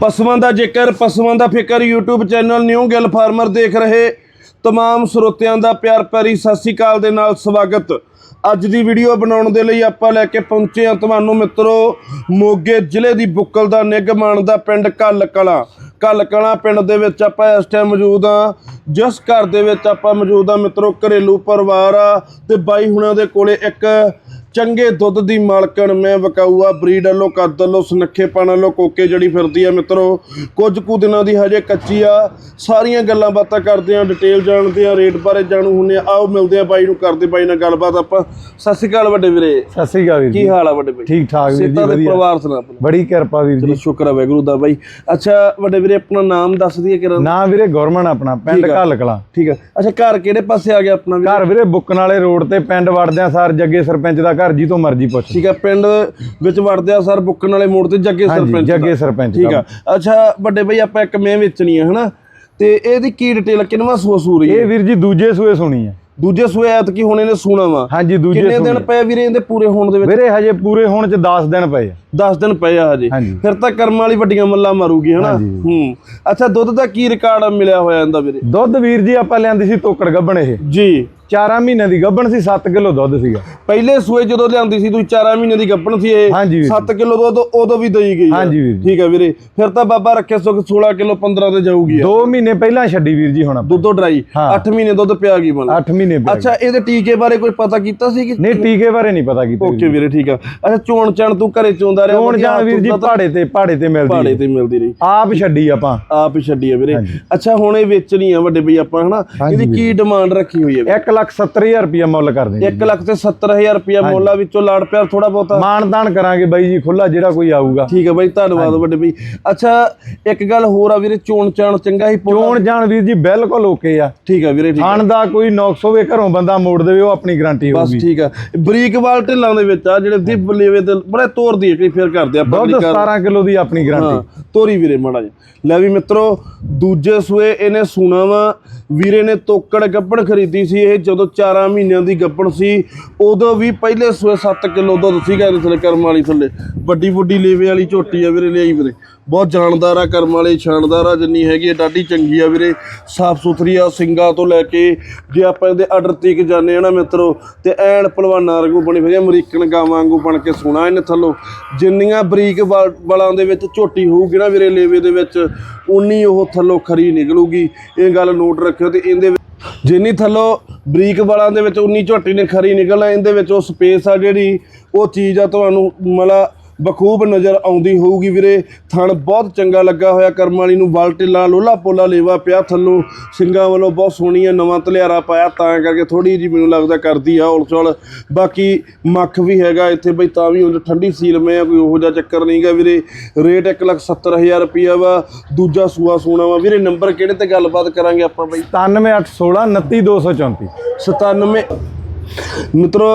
ਪਸ਼ੂਆਂ ਦਾ ਜ਼ਿਕਰ, ਪਸ਼ੂਆਂ ਦਾ ਫਿਕਰ, YouTube channel new Gill farmer ਦੇਖ ਰਹੇ ਤਮਾਮ ਸਰੋਤਿਆਂ ਦਾ ਪਿਆਰ ਭਰੀ ਸਤਿ ਸ੍ਰੀ ਅਕਾਲ ਦੇ ਨਾਲ ਸਵਾਗਤ। ਅੱਜ ਦੀ ਵੀਡੀਓ ਬਣਾਉਣ ਦੇ ਲਈ ਆਪਾਂ ਲੈ ਕੇ ਪਹੁੰਚੇ ਹਾਂ ਤੁਹਾਨੂੰ ਮਿੱਤਰੋ, ਮੋਗੇ ਜ਼ਿਲ੍ਹੇ ਦੀ ਬੁੱਕਲ ਦਾ ਨਿੱਘ ਮਾਣਦਾ ਪਿੰਡ ਕੱਲ ਕਲਾਂ ਕੱਲ ਕਲਾਂ ਪਿੰਡ ਦੇ ਵਿੱਚ ਆਪਾਂ ਇਸ ਟਾਈਮ ਮੌਜੂਦ ਹਾਂ। ਜਿਸ ਘਰ ਦੇ ਵਿੱਚ ਆਪਾਂ ਮੌਜੂਦ ਹਾਂ ਮਿੱਤਰੋ, ਘਰੇਲੂ ਪਰਿਵਾਰ ਆ ਤੇ ਬਾਈ ਹੁਣਾਂ ਦੇ ਕੋਲੇ ਇੱਕ ਚੰਗੇ ਦੁੱਧ ਦੀ ਮਾਲਕਣ ਮੈਂ ਵਕਾਊਆ ਬਰੀਡ ਵੱਲੋਂ ਕੱਦ ਵੱਲੋਂ ਸੁਨੱਖੇਪਣ ਵੱਲੋਂ ਕੋਕੇ ਜੜੀ ਫਿਰਦੀ ਆ ਮਿੱਤਰੋ ਕੁਝ ਕੁ ਦਿਨਾਂ ਦੀ ਹਜੇ ਕੱਚੀ ਆ। ਸਾਰੀਆਂ ਗੱਲਾਂ ਬਾਤਾਂ ਕਰਦੇ ਆ ਡਿਟੇਲ ਜਾਣਦੇ ਆ ਰੇਟ ਬਾਰੇ ਜਾਣੂ ਹੁੰਨੇ ਆ। ਆਓ ਮਿਲਦੇ ਆ ਬਾਈ ਨੂੰ ਕਰਦੇ ਬਾਈ ਨਾਲ ਗੱਲਬਾਤ ਆਪਾਂ। ਸਤਿ ਸ਼੍ਰੀ ਅਕਾਲ ਵੱਡੇ ਵੀਰੇ। ਸਤਿ ਸ੍ਰੀ ਅਕਾਲ ਵੀਰ ਕੀ ਹਾਲ ਆ ਵੱਡੇ ਵੀਰੇ ਠੀਕ ਠਾਕ ਵੀਰ ਜੀ ਵਧੀਆ। ਪਰਿਵਾਰ ਸੁਣਾ ਆਪਣਾ। ਬੜੀ ਕਿਰਪਾ ਵੀਰ ਜੀ। ਸ਼ੁਕਰ ਆ ਵੈਗਰੂ ਦਾ ਬਾਈ। ਅੱਛਾ ਵੱਡੇ ਵੀਰੇ ਆਪਣਾ ਨਾਮ ਦੱਸ ਦਈਏ ਕਿਰਨ ਨਾ ਵੀਰੇ ਗੁਰਮਨ ਆਪਣਾ ਪਿੰਡ ਠੀਕ ਆ। ਘੱਲ ਕਲਾਂ ਠੀਕ ਆ। ਅੱਛਾ ਘਰ ਕਿਹੜੇ ਪਾਸੇ ਆ ਗਿਆ ਆਪਣਾ ਵੀਰੇ? ਘਰ ਵੀਰੇ ਬੁੱਕਣ ਵਾਲੇ ਰੋਡ ਤੇ ਪਿੰਡ ਵੜਦਿਆਂ ਸਾਰ ਜੱਗੇ ਸਰਪੰਚ ਦਾ ਘਰ ਜੀ ਤੋਂ ਮਰਜ਼ੀ ਪੁੱਛ ਠੀਕ ਆ ਪਿੰਡ ਵਿੱਚ ਵੜਦੇ ਆ ਸਰ ਬੁੱਕਣ ਵਾਲੇ ਮੋੜ ਤੇ ਜੱਗੇ ਸਰਪੰਚ ਜੱਗੇ। ਸਰਪੰਚ ਠੀਕ। ਆ। ਅੱਛਾ ਵੱਡੇ ਬਈ ਆਪਾਂ ਇੱਕ ਮੈਂ ਵੇਚਣੀ ਆ ਹਨਾ? ਤੇ ਇਹਦੀ ਕੀ ਡਿਟੇਲ ਕਿੰਨਵਾ ਸੂਆ ਸੂ ਰਹੀ ਹੈ ਇਹ ਵੀਰ ਜੀ ਦੂਜੇ ਸੂਏ ਸੁਣੀ ਹੈ ਦੂਜੇ ਸੂਏ ਐਤ ਕੀ ਹੁਣ ਇਹਨੇ ਸੂਣਾ ਵਾ ਹਾਂਜੀ ਦੂਜੇ ਕਿੰਨੇ ਦਿਨ ਪਏ ਵੀਰੇ ਇਹਦੇ ਪੂਰੇ ਹੋਣ ਦੇ ਵਿੱਚ? ਵੀਰੇ ਹਜੇ ਪੂਰੇ ਹੋਣ ਚ 10 ਦਿਨ ਪਏ ਆ। 10 ਦਿਨ ਪਏ ਆ ਹਜੇ। ਫਿਰ ਤਾਂ ਕਰਮ ਵਾਲੀ ਵੱਡੀਆਂ ਮੱਲਾਂ ਮਾਰੂਗੀ ਹਨਾ। ਹੂੰ। ਅੱਛਾ ਦੁੱਧ ਦਾ ਕੀ ਰਿਕਾਰਡ ਮਿਲਿਆ ਹੋਇਆ ਇਹਦਾ ਵੀਰੇ? ਦੁੱਧ ਵੀਰ ਜੀ ਆਪਾਂ ਲਿਆਂਦੀ ਸੀ ਤੋਕੜ ਗੱਬਣ ਇਹ। ਜੀ। 4 ਮਹੀਨਿਆਂ ਦੀ ਗੱਬਣ ਸੀ 7 ਕਿਲੋ ਦੁੱਧ ਸੀਗਾ। ਪਹਿਲੇ ਸੂਏ ਜਦੋਂ ਲਿਆਂਦੀ ਸੀ ਤੁਸੀਂ 4 ਮਹੀਨੇ ਦੀ ਗੱਪਣ ਸੀ ਇਹ ਹਾਂਜੀ ਵੀਰ 7 ਕਿਲੋ ਦੁੱਧ ਉਦੋਂ ਵੀ ਦਈ ਗਈ। ਹਾਂਜੀ ਵੀਰ ਠੀਕ ਹੈ ਵੀਰੇ ਫਿਰ ਤਾਂ ਬਾਬਾ ਰੱਖੇ ਸੁਖ 16 ਕਿਲੋ 15 ਤੇ ਜਾਊਗੀ 2 ਮਹੀਨੇ ਪਹਿਲਾਂ ਛੱਡੀ ਵੀਰ ਜੀ ਹੁਣ ਦੁੱਧੋ ਡਰਾਈ ਹਾਂ। 8 ਮਹੀਨੇ ਦੁੱਧ ਪਿਆ ਗਈ ਮਨ 8 ਮਹੀਨੇ ਪੈ ਗਏ। ਅੱਛਾ ਇਹਦੇ ਟੀਕੇ ਬਾਰੇ ਕੋਈ ਪਤਾ ਕੀਤਾ ਸੀ ਕਿ ਨਹੀਂ ਟੀਕੇ ਬਾਰੇ ਨਹੀਂ ਪਤਾ ਕੀਤਾ ਓਕੇ ਵੀਰੇ ਠੀਕ ਆ। ਅੱਛਾ ਚੋਣ ਚਣ ਤੂੰ ਘਰੇ ਚੋਂਦਾ ਰਿਹਾ ਚੋਣ ਜਾਣ ਵੀਰ ਜੀ ਪਹਾੜੇ ਤੇ? ਪਹਾੜੇ ਤੇ ਮਿਲਦੀ ਪਹਾੜੇ। ਤੇ ਮਿਲਦੀ ਰਹੀ। ਆਪ ਛੱਡੀ ਆਪਾਂ। ਆਪ ਛੱਡੀ ਆ ਵੀਰੇ। ਅੱਛਾ ਹੁਣ ਇਹ ਵੇਚਣੀ ਆ ਵੱਡੇ ਬਈ ਆਪਾਂ ਹਨਾ? ਇਹਦੀ। ਕੀ ਡਿਮਾਂਡ ਰੱਖੀ ਹੋਈ ਹੈ 1 ਲੱਖ 70000 ਰੁਪਇਆ ਮੁੱਲ ਕਰਦੇ ਜੀ। 1 ਲੱਖ ਤੇ 70000 ਰੁਪਇਆ ਮੁੱਲ ਆ ਵਿੱਚੋਂ ਲਾੜ ਪਿਆਰ ਥੋੜਾ ਬਹੁਤਾ। ਮਾਨਦਾਨ ਕਰਾਂਗੇ ਬਾਈ ਜੀ ਖੁੱਲਾ ਜਿਹੜਾ ਕੋਈ ਆਊਗਾ। ਠੀਕ ਹੈ ਬਾਈ ਧੰਨਵਾਦ ਵੱਡੇ ਬਈ ਅੱਛਾ ਇੱਕ ਗੱਲ ਹੋਰ ਆ ਵੀਰੇ ਚੋਣ ਚਾਣ ਚੰਗਾ ਹੀ ਚੋਣ ਜਾਣ ਵੀਰ ਜੀ ਬਿਲਕੁਲ ਓਕੇ ਆ। ਠੀਕ ਆ ਵੀਰੇ ਠੀਕ ਆ। ਖਾਣ ਦਾ ਕੋਈ ਨੁਕਸ ਹੋਵੇ ਘਰੋਂ ਬੰਦਾ ਮੋੜ ਦੇਵੇ ਉਹ ਆਪਣੀ ਗਾਰੰਟੀ ਬਸ ਹੋਊਗੀ। ਠੀਕ ਆ। ਬਰੀਕ ਵਾਲ ਢਿੱਲਾਂ ਦੇ ਵਿੱਚ ਆ ਜਿਹੜੇ ਦੀ ਬਲੇਵੇ ਤੇ ਬੜੇ ਤੋਰ ਦੀ ਕਈ ਫੇਰ ਕਰਦੇ ਆਪਾਂ ਦੁੱਧ ਅਗਲੀ ਕਾਰ- 17 ਕਿਲੋ ਦੀ ਆਪਣੀ ਗਾਰੰਟੀ। ਤੋਰੀ ਵੀਰੇ ਮਾੜਾ ਜੀ ਲੈ ਵੀ ਮਿੱਤਰੋ ਦੂਜੇ ਸੂਏ ਇਹਨੇ ਸੂਣਾ ਵਾ ਵੀਰੇ ਨੇ ਤੋਕੜ ਗੱਪਣ ਖਰੀਦੀ ਸੀ, ਇਹ ਜਦੋਂ 4 ਮਹੀਨਿਆਂ ਦੀ ਗੱਪਣ ਸੀ, ਉਦੋਂ ਵੀ ਪਹਿਲੇ ਸੂਏ 7 ਕਿਲੋ ਦੁੱਧ ਸੀਗਾ ਇਹਦੇ ਥੱਲੇ ਕਰਮ ਵਾਲੀ ਥੱਲੇ। ਵੱਡੀ ਵੱਡੀ ਲੇਵੇ ਵਾਲੀ ਝੋਟੀ ਆ ਵੀਰੇ, ਲਿਆਈ ਵੀਰੇ। ਬਹੁਤ ਜਾਣਦਾਰ ਆ, ਕਰਮ ਵਾਲੀ ਸ਼ਾਨਦਾਰ ਆ, ਜਿੰਨੀ ਹੈਗੀ ਆ, ਡਾਢੀ ਚੰਗੀ ਆ ਵੀਰੇ। ਸਾਫ਼ ਸੁਥਰੀ ਆ ਸਿੰਗਾ ਤੋਂ ਲੈ ਕੇ ਜੇ ਆਪਾਂ ਇਹਦੇ ਆਰਡਰ ਤੀਕ ਜਾਂਦੇ ਆ ਨਾ ਮਿੱਤਰੋ, ਤੇ ਐਨ ਪਹਿਲਵਾਨਾਂ ਵਾਂਗੂ ਬਣੀ ਫਿਰੀ ਅਮਰੀਕਨ ਗਾਵਾਂ ਵਾਂਗੂ ਬਣ ਕੇ ਸੋਣਾ ਇਹਨੇ ਥੱਲੋਂ। ਜਿੰਨੀਆਂ ਬਰੀਕ ਵਾ- ਵਾਲਾਂ ਦੇ ਵਿੱਚ ਝੋਟੀ ਹੋਊਗੀ ਨਾ ਵੀਰੇ ਲੇਵੇ ਦੇ ਵਿੱਚ, ਉਨੀ ਉਹ ਥੱਲੋਂ ਖਰੀ ਨਿਕਲੂਗੀ। ਇਹ ਗੱਲ ਨੋਟ ਰੱਖਿਓ ਤੇ ਇਹਦੇ ਜਿੰਨੀ ਥੱਲੋਂ ਬਰੀਕ ਵਾਲਾਂ ਦੇ ਵਿੱਚ ਉਨੀ ਝੋਟੀ ਨੇ ਖਰੀ ਨਿਕਲਣਾ, ਇਹਦੇ ਵਿੱਚ ਉਹ ਸਪੇਸ ਆ ਜਿਹੜੀ, ਉਹ ਚੀਜ਼ ਆ ਤੁਹਾਨੂੰ ਮਤਲਬ ਬਖੂਬ ਨਜ਼ਰ ਆਉਂਦੀ ਹੋਊਗੀ ਵੀਰੇ। ਥਣ ਬਹੁਤ ਚੰਗਾ ਲੱਗਾ ਹੋਇਆ। ਕਰਮ ਵਾਲੀ ਨੂੰ ਬਲ ਢਿੱਲਾ ਲੋਲਾ ਪੋਲਾ ਲੇਵਾ ਪਿਆ ਥੱਲੋਂ। ਸਿੰਘਾਂ ਵੱਲੋਂ ਬਹੁਤ ਸੋਹਣੀ ਆ ਨਵਾਂ ਧਲਿਆਰਾ ਪਾਇਆ। ਤਾਂ ਕਰਕੇ ਥੋੜੀ ਜੀ ਮੈਨੂੰ ਲੱਗਦਾ ਕਰਦੀ ਆ ਉਲਚਲ ਬਾਕੀ ਮੱਖ ਵੀ ਹੈਗਾ ਇੱਥੇ ਬਈ ਤਾਂ ਵੀ ਉਹ ਠੰਡੀ ਸੀਲ ਮੈਂ ਆ ਕੋਈ ਉਹੋ ਜਿਹਾ ਚੱਕਰ ਨਹੀਂਗਾ ਵੀਰੇ। ਰੇਟ 170000 ਰੁਪਿਆ ਵਾ। ਦੂਜਾ ਸੂਆ ਸੋਨਾ ਵਾ। ਵੀਰੇ ਨੰਬਰ ਕਿਹੜੇ ਤੇ ਗੱਲਬਾਤ ਕਰਾਂਗੇ ਆਪਾਂ ਬਈ? 97816 29234 97 ਮਿੱਤਰੋ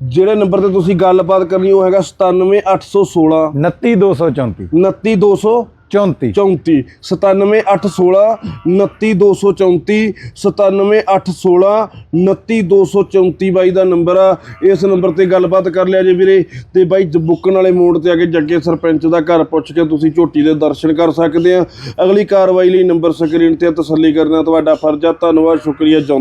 ਜਿਹੜੇ ਨੰਬਰ ਤੇ ਤੁਸੀਂ ਗੱਲਬਾਤ ਕਰਨੀ ਉਹ ਹੈਗਾ 97816 29234 29200 34 34 97816 29234 97816 29234 ਬਾਈ ਦਾ ਨੰਬਰ ਆ। ਇਸ ਨੰਬਰ ਤੇ ਗੱਲਬਾਤ ਕਰ ਲਿਆ ਜੇ ਵੀਰੇ। ਤੇ ਬਾਈ ਬੁੱਕਣ ਵਾਲੇ ਮੋੜ ਤੇ ਆ ਕੇ ਜੱਗੇ ਸਰਪੰਚ ਦਾ ਘਰ ਪੁੱਛ ਕੇ ਤੁਸੀਂ ਝੋਟੀ ਦੇ ਦਰਸ਼ਨ ਕਰ ਸਕਦੇ ਆ। ਅਗਲੀ ਕਾਰਵਾਈ ਲਈ ਨੰਬਰ ਸਕਰੀਨ ਤੇ ਤਸੱਲੀ ਕਰਨਾ ਤੁਹਾਡਾ ਫਰਜ਼ ਆ। ਧੰਨਵਾਦ ਸ਼ੁਕਰੀਆ ਜੌਂ